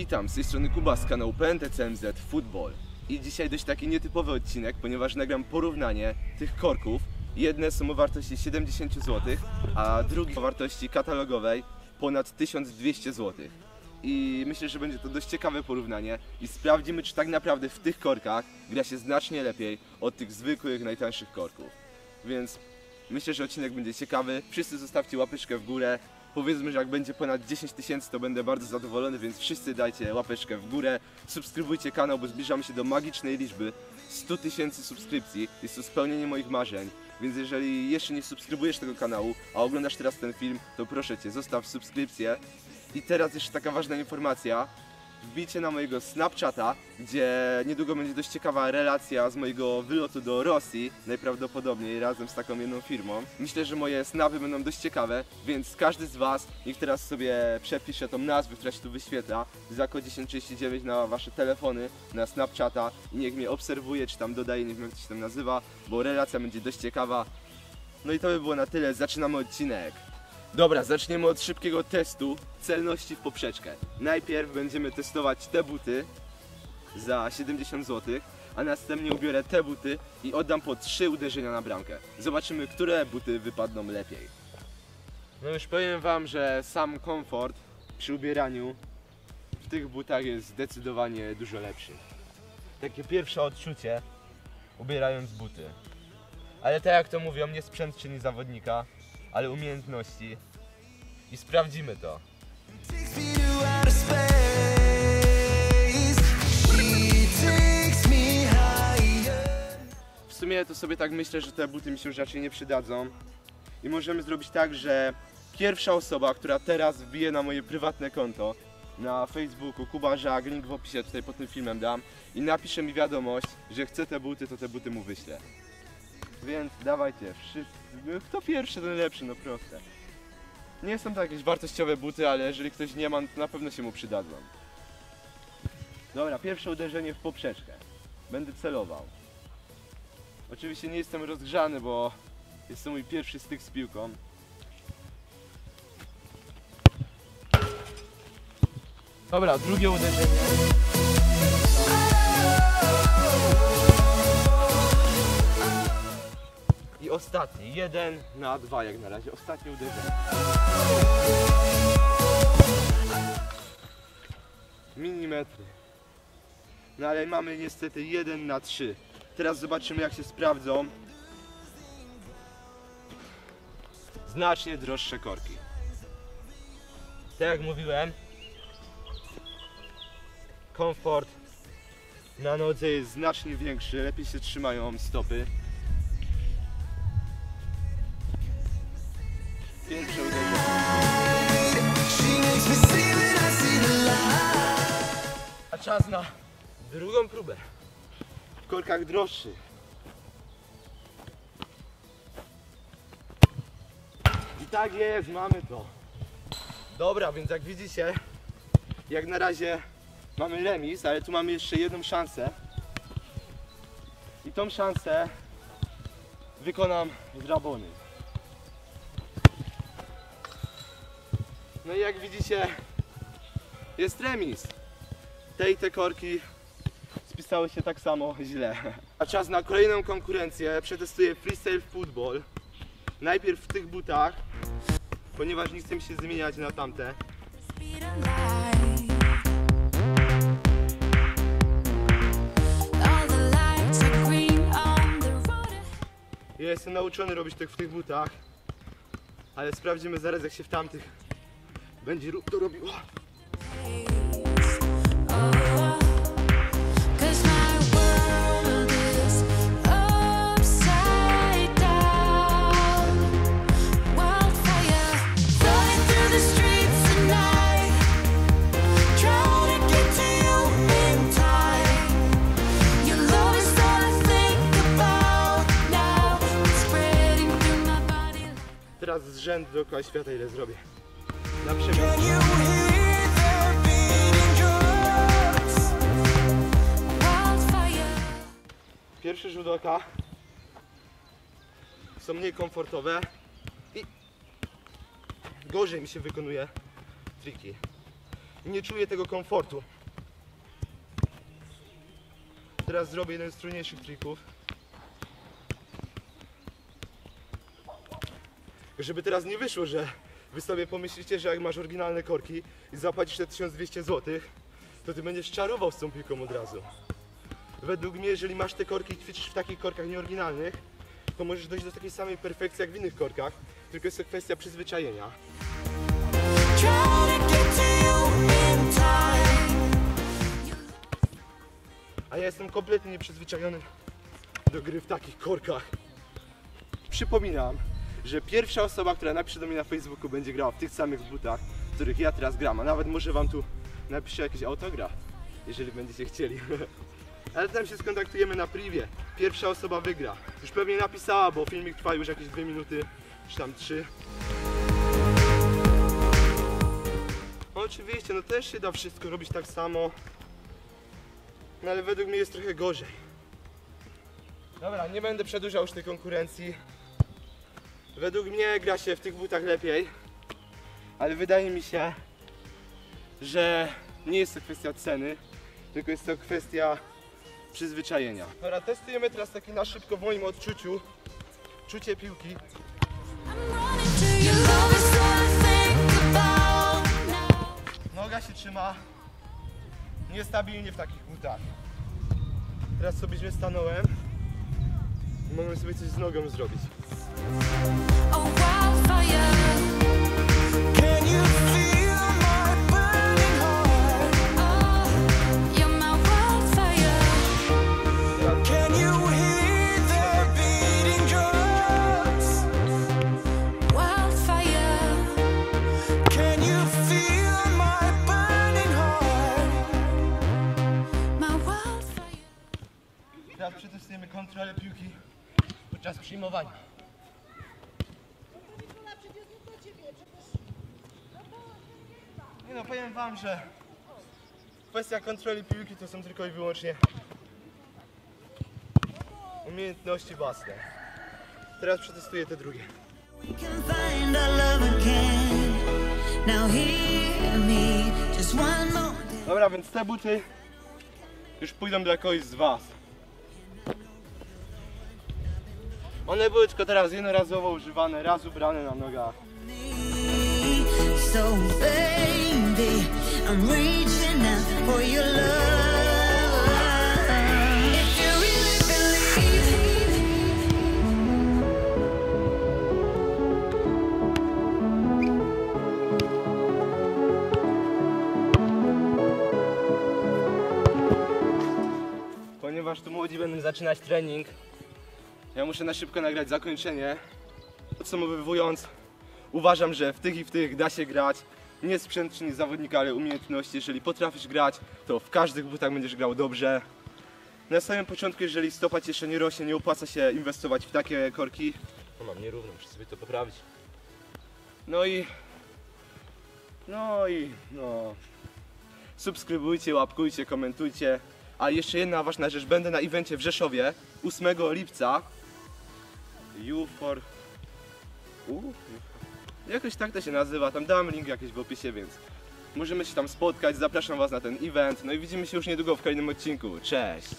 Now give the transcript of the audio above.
Witam, z tej strony Kuba z kanału PNTCMZ Football. I dzisiaj dość taki nietypowy odcinek, ponieważ nagram porównanie tych korków. Jedne są o wartości 70 zł, a drugie o wartości katalogowej ponad 1200 zł. I myślę, że będzie to dość ciekawe porównanie i sprawdzimy, czy tak naprawdę w tych korkach gra się znacznie lepiej od tych zwykłych, najtańszych korków. Więc myślę, że odcinek będzie ciekawy. Wszyscy zostawcie łapeczkę w górę. Powiedzmy, że jak będzie ponad 10 tysięcy, to będę bardzo zadowolony, więc wszyscy dajcie łapeczkę w górę. Subskrybujcie kanał, bo zbliżamy się do magicznej liczby 100 tysięcy subskrypcji. Jest to spełnienie moich marzeń. Więc jeżeli jeszcze nie subskrybujesz tego kanału, a oglądasz teraz ten film, to proszę Cię, zostaw subskrypcję. I teraz jeszcze taka ważna informacja. Wbijcie na mojego Snapchata, gdzie niedługo będzie dość ciekawa relacja z mojego wylotu do Rosji, najprawdopodobniej razem z taką jedną firmą. Myślę, że moje snapy będą dość ciekawe, więc każdy z Was niech teraz sobie przepisze tą nazwę, która się tu wyświetla, Zako 1039 na Wasze telefony, na Snapchata i niech mnie obserwuje, czy tam dodaje, nie wiem jak to się tam nazywa, bo relacja będzie dość ciekawa. No i to by było na tyle, zaczynamy odcinek. Dobra, zaczniemy od szybkiego testu celności w poprzeczkę. Najpierw będziemy testować te buty za 70 zł, a następnie ubiorę te buty i oddam po 3 uderzenia na bramkę. Zobaczymy, które buty wypadną lepiej. No już powiem Wam, że sam komfort przy ubieraniu w tych butach jest zdecydowanie dużo lepszy. Takie pierwsze odczucie ubierając buty. Ale tak jak to mówią, nie sprzęt czyni zawodnika, ale umiejętności. I sprawdzimy to. W sumie to sobie tak myślę, że te buty mi się już raczej nie przydadzą. I możemy zrobić tak, że pierwsza osoba, która teraz wbije na moje prywatne konto na Facebooku, Kuba Żag, link w opisie tutaj pod tym filmem dam i napisze mi wiadomość, że chce te buty, to te buty mu wyślę. Więc dawajcie, wszyscy, kto pierwszy, ten lepszy, no proste. Nie są to jakieś wartościowe buty, ale jeżeli ktoś nie ma, to na pewno się mu przydadzą. Dobra, pierwsze uderzenie w poprzeczkę. Będę celował. Oczywiście nie jestem rozgrzany, bo jest to mój pierwszy styk z piłką. Dobra, drugie uderzenie. Ostatni, jeden na dwa jak na razie, ostatnie uderzenie. Milimetry. No ale mamy niestety jeden na trzy. Teraz zobaczymy jak się sprawdzą. Znacznie droższe korki. Tak jak mówiłem, komfort na nodze jest znacznie większy, lepiej się trzymają stopy. Czas na drugą próbę. W korkach droższych. I tak jest, mamy to. Dobra, więc jak widzicie, jak na razie mamy remis, ale tu mamy jeszcze jedną szansę. I tą szansę wykonam z rabony. No i jak widzicie, jest remis te i te korki spisały się tak samo źle. A czas na kolejną konkurencję. Przetestuję freestyle football. Najpierw w tych butach, ponieważ nie chcę się zmieniać na tamte. Ja jestem nauczony robić tak w tych butach, ale sprawdzimy zaraz jak się w tamtych będzie to robiło. Rzędu dookoła świata ile zrobię. Na? Wildfire. Pierwszy rzut oka są mniej komfortowe i gorzej mi się wykonuje triki. nie czuję tego komfortu. Teraz zrobię jeden z trudniejszych trików. Żeby teraz nie wyszło, że wy sobie pomyślicie, że jak masz oryginalne korki i zapłacisz te 1200 zł, to ty będziesz czarował z tą piłką od razu. Według mnie, jeżeli masz te korki i ćwiczysz w takich korkach nieoryginalnych, to możesz dojść do takiej samej perfekcji jak w innych korkach, tylko jest to kwestia przyzwyczajenia. A ja jestem kompletnie nieprzyzwyczajony do gry w takich korkach. Przypominam, że pierwsza osoba, która napisze do mnie na Facebooku będzie grała w tych samych butach, w których ja teraz gram, a nawet może wam tu napiszę jakiś autograf, jeżeli będziecie chcieli. Ale tam się skontaktujemy na privie. Pierwsza osoba wygra. Już pewnie napisała, bo filmik trwa już jakieś 2 minuty, czy tam 3. No oczywiście, no też się da wszystko robić tak samo. No ale według mnie jest trochę gorzej. Dobra, nie będę przedłużał już tej konkurencji. Według mnie gra się w tych butach lepiej. Ale wydaje mi się, że nie jest to kwestia ceny, tylko jest to kwestia przyzwyczajenia. Dobra, testujemy teraz taki na szybko w moim odczuciu. Czucie piłki. Noga się trzyma niestabilnie w takich butach. Teraz sobie źle stanąłem. Mogłem sobie coś z nogą zrobić. Podczas przyjmowania. Nie no, powiem wam, że kwestia kontroli piłki to są tylko i wyłącznie umiejętności własne. Teraz przetestuję te drugie. Dobra, więc te buty już pójdą dla kogoś z was. One były tylko teraz jednorazowo używane, raz ubrane na nogach. So baby, I'm reaching out for your love. If you really believe. Ponieważ tu młodzi będą zaczynać trening, ja muszę na szybko nagrać zakończenie. Podsumowując, uważam, że w tych i w tych da się grać. Nie sprzęt czyni zawodnika, ale umiejętności. Jeżeli potrafisz grać, to w każdych butach będziesz grał dobrze. Na samym początku, jeżeli stopa ci jeszcze nie rośnie, nie opłaca się inwestować w takie korki. No mam nierówno, muszę sobie to poprawić. No i... No i... no... Subskrybujcie, łapkujcie, komentujcie. A jeszcze jedna ważna rzecz, będę na evencie w Rzeszowie 8 lipca. You for... U? Jakoś tak to się nazywa, tam dam link jakiś w opisie, więc możemy się tam spotkać, zapraszam Was na ten event. No i widzimy się już niedługo w kolejnym odcinku. Cześć!